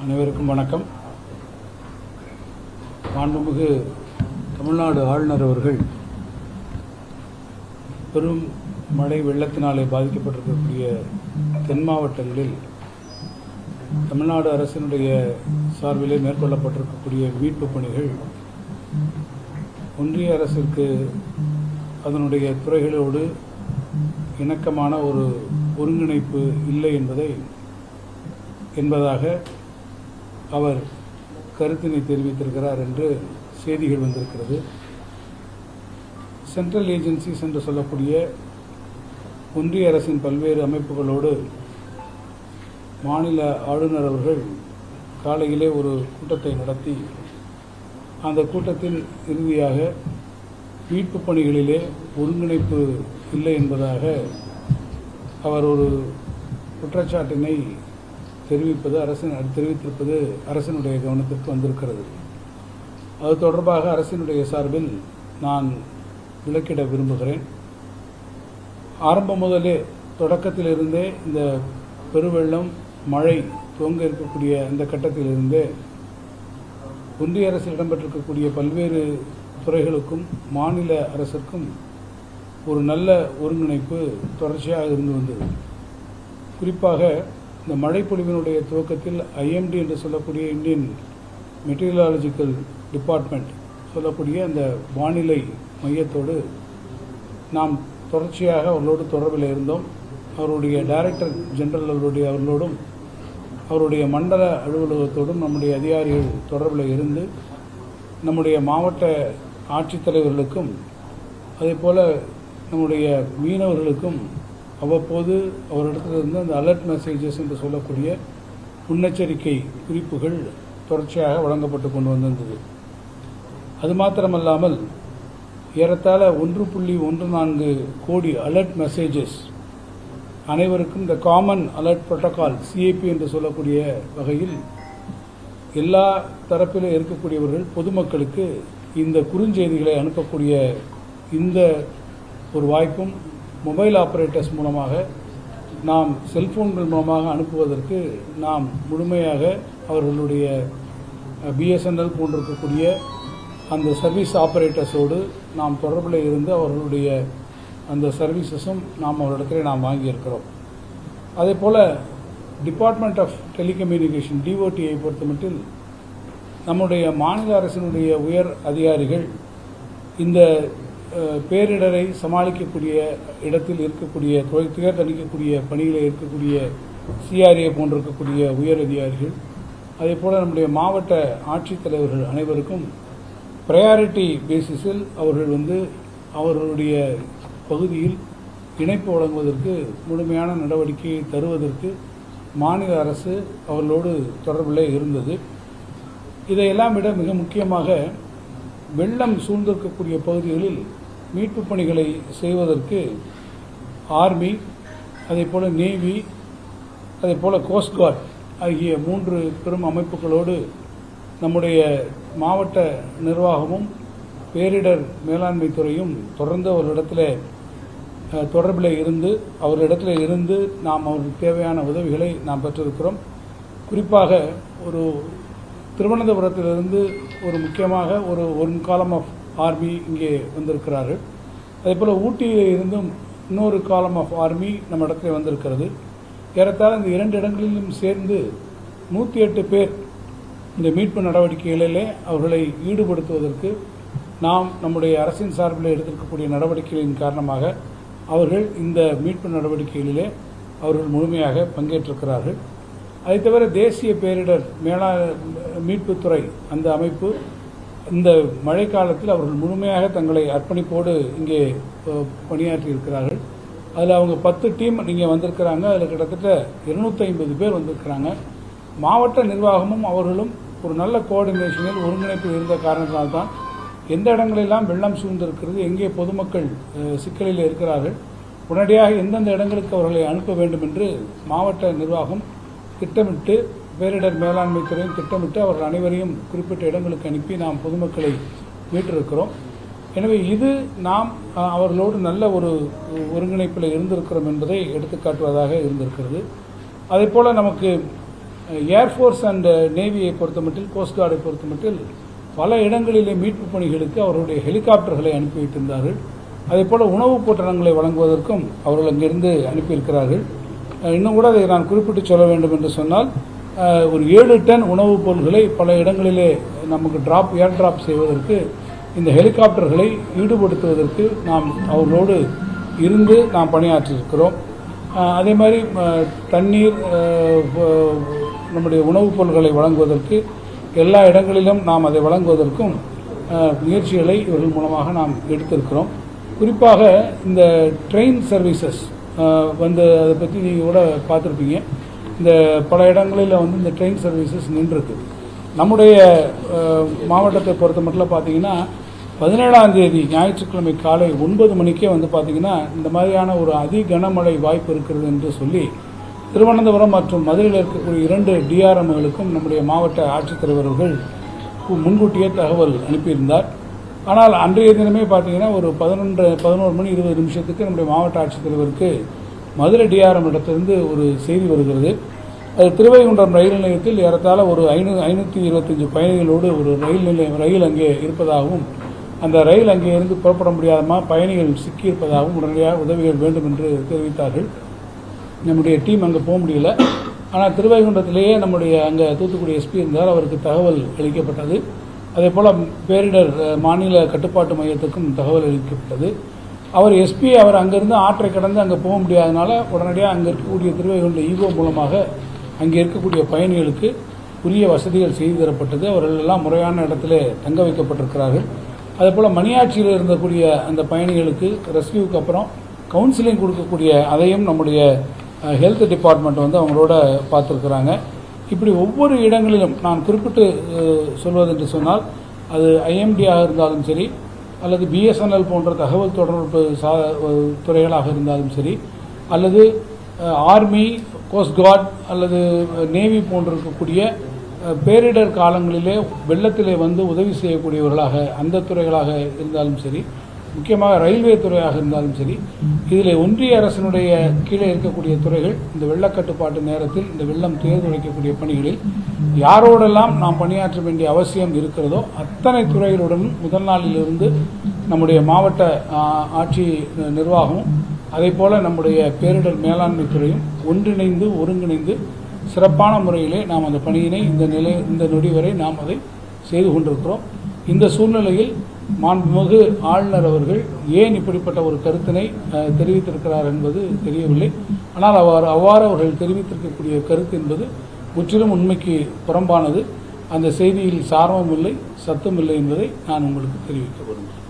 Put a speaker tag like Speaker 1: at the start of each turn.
Speaker 1: அனைவருக்கும் வணக்கம். மாண்புமிகு தமிழ்நாடு ஆளுநர் அவர்கள் பெரும் மழை வெள்ளத்தினாலே பாதிக்கப்பட்டிருக்கக்கூடிய தென் மாவட்டங்களில் தமிழ்நாடு அரசினுடைய சார்பிலே மேற்கொள்ளப்பட்டிருக்கக்கூடிய மீட்பு பணிகள் ஒன்றிய அரசிற்கு அதனுடைய துறைகளோடு இணக்கமான ஒரு ஒருங்கிணைப்பு இல்லை என்பதை என்பதாக அவர் கருத்தினை தெரிவித்திருக்கிறார் என்று செய்திகள் வந்திருக்கிறது. சென்ட்ரல் ஏஜென்சிஸ் என்று சொல்லக்கூடிய ஒன்றிய அரசின் பல்வேறு அமைப்புகளோடு மாநில ஆளுநர் அவர்கள் காலையிலே ஒரு கூட்டத்தை நடத்தி அந்த கூட்டத்தில் இறுதியாக மீட்பு பணிகளிலே ஒருங்கிணைப்பு இல்லை என்பதாக அவர் ஒரு குற்றச்சாட்டினை தெரிவிப்பது அரசின் தெரிவித்திருப்பது அரசினுடைய கவனத்திற்கு வந்திருக்கிறது. அது தொடர்பாக அரசினுடைய சார்பில் நான் விளக்கிட விரும்புகிறேன். ஆரம்பம் முதலே தொடக்கத்திலிருந்தே இந்த பெருவெள்ளம் மழை துவங்க இருக்கக்கூடிய அந்த கட்டத்திலிருந்தே ஒன்றிய அரசில் இடம்பெற்றிருக்கக்கூடிய பல்வேறு துறைகளுக்கும் மாநில அரசுக்கும் ஒரு நல்ல ஒருங்கிணைப்பு தொடர்ச்சியாக இருந்து வந்தது. குறிப்பாக இந்த மழைப்பொழிவினுடைய துவக்கத்தில் ஐஎம்டி என்று சொல்லக்கூடிய இந்தியன் மெட்டீரியலாலஜிக்கல் டிபார்ட்மெண்ட் சொல்லக்கூடிய அந்த வானிலை மையத்தோடு நாம் தொடர்ச்சியாக அவர்களோடு தொடர்பில் இருந்தோம். அவருடைய டைரக்டர் ஜெனரல் அவருடைய அவர்களோடும் அவருடைய மண்டல அலுவலகத்தோடும் நம்முடைய அதிகாரிகள் தொடர்பில் இருந்து நம்முடைய மாவட்ட ஆட்சித்தலைவர்களுக்கும் அதே போல் நம்முடைய மீனவர்களுக்கும் அவ்வப்போது அவரிடத்திலிருந்து அந்த அலர்ட் மெசேஜஸ் என்று சொல்லக்கூடிய முன்னெச்சரிக்கை குறிப்புகள் தொடர்ச்சியாக வழங்கப்பட்டு கொண்டு வந்திருந்தது. அது மாத்திரமல்லாமல் ஏறத்தாழ ஒன்று புள்ளி ஒன்று நான்கு கோடி அலர்ட் மெசேஜஸ் அனைவருக்கும் இந்த காமன் அலர்ட் புரோட்டோகால் சிஏபி என்று சொல்லக்கூடிய வகையில் எல்லா தரப்பிலும் இருக்கக்கூடியவர்கள் பொதுமக்களுக்கு இந்த குறுஞ்செய்திகளை அனுப்பக்கூடிய இந்த ஒரு வாய்ப்பும் மொபைல் ஆப்ரேட்டர்ஸ் மூலமாக நாம் செல்ஃபோன்கள் மூலமாக அனுப்புவதற்கு நாம் முழுமையாக அவர்களுடைய பிஎஸ்என்எல் போன்றிருக்கக்கூடிய அந்த சர்வீஸ் ஆப்ரேட்டர்ஸோடு நாம் தொடர்பில் இருந்து அவர்களுடைய அந்த சர்வீசஸும் நாம் அவரிடத்தில் நாம் வாங்கியிருக்கிறோம். அதே போல் டிபார்ட்மெண்ட் ஆஃப் டெலிகம்யூனிகேஷன் டிஓடியை பொறுத்தமட்டில் நம்முடைய மாநில அரசினுடைய உயர் அதிகாரிகள் இந்த பேரிடரை சமாளிக்கக்கூடிய இடத்தில் இருக்கக்கூடிய துயர் தணிக்கக்கூடிய பணியில் இருக்கக்கூடிய சிஆர்ஏ போன்றிருக்கக்கூடிய உயர் அதிகாரிகள் அதே போல் நம்முடைய மாவட்ட ஆட்சித்தலைவர்கள் அனைவருக்கும் ப்ரையாரிட்டி பேசிஸில் அவர்கள் வந்து அவர்களுடைய பகுதியில் இணைப்பு வழங்குவதற்கு முழுமையான நடவடிக்கையை தருவதற்கு மாநில அரசு அவர்களோடு தொடர்பில் இருந்தது. இதையெல்லாம் விட மிக முக்கியமாக வெள்ளம் சூழ்ந்திருக்கக்கூடிய பகுதிகளில் மீட்புப் பணிகளை செய்வதற்கு ஆர்மி அதே போல் நேவி அதே போல் கோஸ்ட்கார்ட் ஆகிய மூன்று பெரும் அமைப்புகளோடு நம்முடைய மாவட்ட நிர்வாகமும் பேரிடர் மேலாண்மை துறையும் தொடர்ந்து அவர்களிடத்தில் தொடர்பில் இருந்து அவர்களிடத்தில் இருந்து நாம் அவர்களுக்கு தேவையான உதவிகளை நாம் பெற்றிருக்கிறோம். குறிப்பாக ஒரு திருவனந்தபுரத்திலிருந்து ஒரு முக்கியமாக ஒரு ஒன் காலம் ஆஃப் ஆர்மி இங்கே வந்திருக்கிறார்கள். அதே போல் ஊட்டியில் இருந்தும் இன்னொரு காலம் ஆஃப் ஆர்மி நம்ம இடத்துல வந்திருக்கிறது. ஏறத்தாழ இந்த இரண்டு இடங்களிலும் சேர்ந்து நூற்றி எட்டு பேர் இந்த மீட்பு நடவடிக்கைகளிலே அவர்களை ஈடுபடுத்துவதற்கு நாம் நம்முடைய அரசின் சார்பில் எடுத்திருக்கக்கூடிய நடவடிக்கைகளின் காரணமாக அவர்கள் இந்த மீட்பு நடவடிக்கைகளிலே அவர்கள் முழுமையாக பங்கேற்றிருக்கிறார்கள். அதை தவிர தேசிய பேரிடர் மேலா மீட்புத்துறை அந்த அமைப்பு இந்த மழைக்காலத்தில் அவர்கள் முழுமையாக தங்களை அர்ப்பணிப்போடு இங்கே பணியாற்றி இருக்கிறார்கள் அதில் அவங்க பத்து டீம் இங்கே வந்திருக்கிறாங்க. அதில் கிட்டத்தட்ட இருநூத்தி ஐம்பது பேர் வந்திருக்கிறாங்க. மாவட்ட நிர்வாகமும் அவர்களும் ஒரு நல்ல கோஆர்டினேஷனில் ஒருங்கிணைப்பு இருந்த காரணத்தினால்தான் எந்த இடங்களெல்லாம் வெள்ளம் சூழ்ந்திருக்கிறது எங்கே பொதுமக்கள் சிக்கலில் இருக்கிறார்கள் உடனடியாக எந்தெந்த இடங்களுக்கு அவர்களை அனுப்ப வேண்டும் என்று மாவட்ட நிர்வாகம் திட்டமிட்டு பேரிடர் மேலாண்மை துறையும் திட்டமிட்டு அவர்கள் அனைவரையும் குறிப்பிட்ட இடங்களுக்கு அனுப்பி நாம் பொதுமக்களை மீட்டிருக்கிறோம் எனவே இது நாம் அவர்களோடு நல்ல ஒரு ஒருங்கிணைப்பில் இருந்திருக்கிறோம் என்பதை எடுத்துக்காட்டுவதாக இருந்திருக்கிறது. அதே போல் நமக்கு ஏர்ஃபோர்ஸ் அண்ட் நேவியை பொறுத்தமட்டில் கோஸ்ட் கார்டை பொறுத்தமட்டில் பல இடங்களிலே மீட்பு பணிகளுக்கு அவருடைய ஹெலிகாப்டர்களை அனுப்பி வைத்திருந்தார்கள். அதே போல் உணவுப் பொட்டலங்களை வழங்குவதற்கும் அவர்கள் அங்கிருந்து அனுப்பியிருக்கிறார்கள். இன்னும் கூட அதை நான் குறிப்பிட்டு சொல்ல வேண்டும் என்று சொன்னால் ஒரு ஏழு டன் உணவுப் பொருட்களை பல இடங்களிலே நமக்கு டிராப் ஏர் டிராப் செய்வதற்கு இந்த ஹெலிகாப்டர்களை ஈடுபடுத்துவதற்கு நாம் அவர்களோடு இருந்து நாம் பணியாற்றியிருக்கிறோம் அதே மாதிரி தண்ணீர் நம்முடைய உணவுப் பொருட்களை வழங்குவதற்கு எல்லா இடங்களிலும் நாம் அதை வழங்குவதற்கும் முயற்சிகளை இவர்கள் மூலமாக நாம் எடுத்திருக்கிறோம். குறிப்பாக இந்த ட்ரெயின் சர்வீசஸ் வந்து அதை பற்றி நீங்கள் கூட பார்த்துருப்பீங்க. இந்த பல இடங்களில் வந்து இந்த ட்ரெயின் சர்வீசஸ் நின்றுருக்கு. நம்முடைய மாவட்டத்தை பொறுத்த மட்டும் பார்த்தீங்கன்னா பதினேழாம் தேதி ஞாயிற்றுக்கிழமை காலை ஒன்பது மணிக்கே வந்து பார்த்தீங்கன்னா இந்த மாதிரியான ஒரு அதி கனமழை வாய்ப்பு இருக்கிறது என்று சொல்லி திருவனந்தபுரம் மற்றும் மதுரையில் இருக்கக்கூடிய இரண்டு டிஆர்எம்களுக்கும் நம்முடைய மாவட்ட ஆட்சித்தலைவர்கள் முன்கூட்டியே தகவல் அனுப்பியிருந்தார். ஆனால் அன்றைய தினமே பார்த்தீங்கன்னா ஒரு பதினொன்று பதினோரு மணி இருபது நிமிஷத்துக்கு நம்முடைய மாவட்ட ஆட்சித்தலைவருக்கு மதுரை டிஆர்எம் இடத்திலிருந்து ஒரு செய்தி வருகிறது. அது திருவைகுண்டம் ரயில் நிலையத்தில் ஏறத்தாழ ஒரு ஐநூ ஐநூற்றி இருபத்தஞ்சு பயணிகளோடு ஒரு ரயில் நிலையம் ரயில் அங்கே இருப்பதாகவும் அந்த ரயில் அங்கே இருந்து புறப்பட முடியாதமா பயணிகள் சிக்கியிருப்பதாகவும் உடனடியாக உதவிகள் வேண்டும் என்று தெரிவித்தார்கள். நம்முடைய டீம் அங்கே போக முடியல. ஆனால் திருவைகுண்டத்திலேயே நம்முடைய அங்கே தூத்துக்குடி எஸ்பி இருந்தார். அவருக்கு தகவல் அளிக்கப்பட்டது. அதே போல் பேரிடர் மாநில கட்டுப்பாட்டு மையத்துக்கும் தகவல் அளிக்கப்பட்டது. அவர் எஸ்பி அவர் அங்கேருந்து ஆற்றை கடந்து அங்கே போக முடியாதனால உடனடியாக அங்கே இருக்கக்கூடிய திருவைகுண்ட ஈகோ மூலமாக அங்கே இருக்கக்கூடிய பயணிகளுக்கு உரிய வசதிகள் செய்து தரப்பட்டது. அவர்கள் எல்லாம் முறையான இடத்துல தங்க வைக்கப்பட்டிருக்கிறார்கள். அதே போல் மணியாட்சியில் இருந்தக்கூடிய அந்த பயணிகளுக்கு ரெஸ்கியூக்கு அப்புறம் கவுன்சிலிங் கொடுக்கக்கூடிய அதையும் நம்முடைய ஹெல்த் டிபார்ட்மெண்ட் வந்து அவங்களோட பார்த்துருக்குறாங்க. இப்படி ஒவ்வொரு இடங்களிலும் நான் குறிப்பிட்டு சொல்வதென்று சொன்னால் அது ஐஎம்டியாக இருந்தாலும் சரி அல்லது பிஎஸ்என்எல் போன்ற தகவல் தொடர்பு சா துறைகளாக இருந்தாலும் சரி அல்லது ஆர்மி கோஸ்ட் கார்ட் அல்லது நேவி போன்ற இருக்கக்கூடிய பேரிடர் காலங்களிலே வெள்ளத்திலே வந்து உதவி செய்யக்கூடியவர்களாக அந்த துறைகளாக இருந்தாலும் சரி முக்கியமாக ரயில்வே துறையாக இருந்தாலும் சரி இதில் ஒன்றிய அரசினுடைய கீழே இருக்கக்கூடிய துறைகள் இந்த வெள்ளக்கட்டுப்பாட்டு நேரத்தில் இந்த வெள்ளம் தேர்ந்தெடுக்கக்கூடிய பணிகளில் யாரோடெல்லாம் நாம் பணியாற்ற வேண்டிய அவசியம் இருக்கிறதோ அத்தனை துறைகளுடனும் முதல் நாளிலிருந்து நம்முடைய மாவட்ட ஆட்சி நிர்வாகமும் அதே போல் நம்முடைய பேரிடர் மேலாண்மை துறையும் ஒன்றிணைந்து ஒருங்கிணைந்து சிறப்பான முறையிலே நாம் அந்த பணியினை இந்த நிலை இந்த நொடி வரை நாம் அதை செய்து கொண்டிருக்கிறோம். இந்த சூழ்நிலையில் மாண்புமிகு ஆளுநர் அவர்கள் ஏன் இப்படிப்பட்ட ஒரு கருத்தினை தெரிவித்திருக்கிறார் என்பது தெரியவில்லை. ஆனால் அவ்வாறு அவ்வாறு அவர்கள் தெரிவித்திருக்கக்கூடிய கருத்து என்பது முற்றிலும் உண்மைக்கு புறம்பானது. அந்த செய்தியில் சாரமும் இல்லை சத்தம் இல்லை என்பதை நான் உங்களுக்கு தெரிவிக்க விரும்புகிறேன்.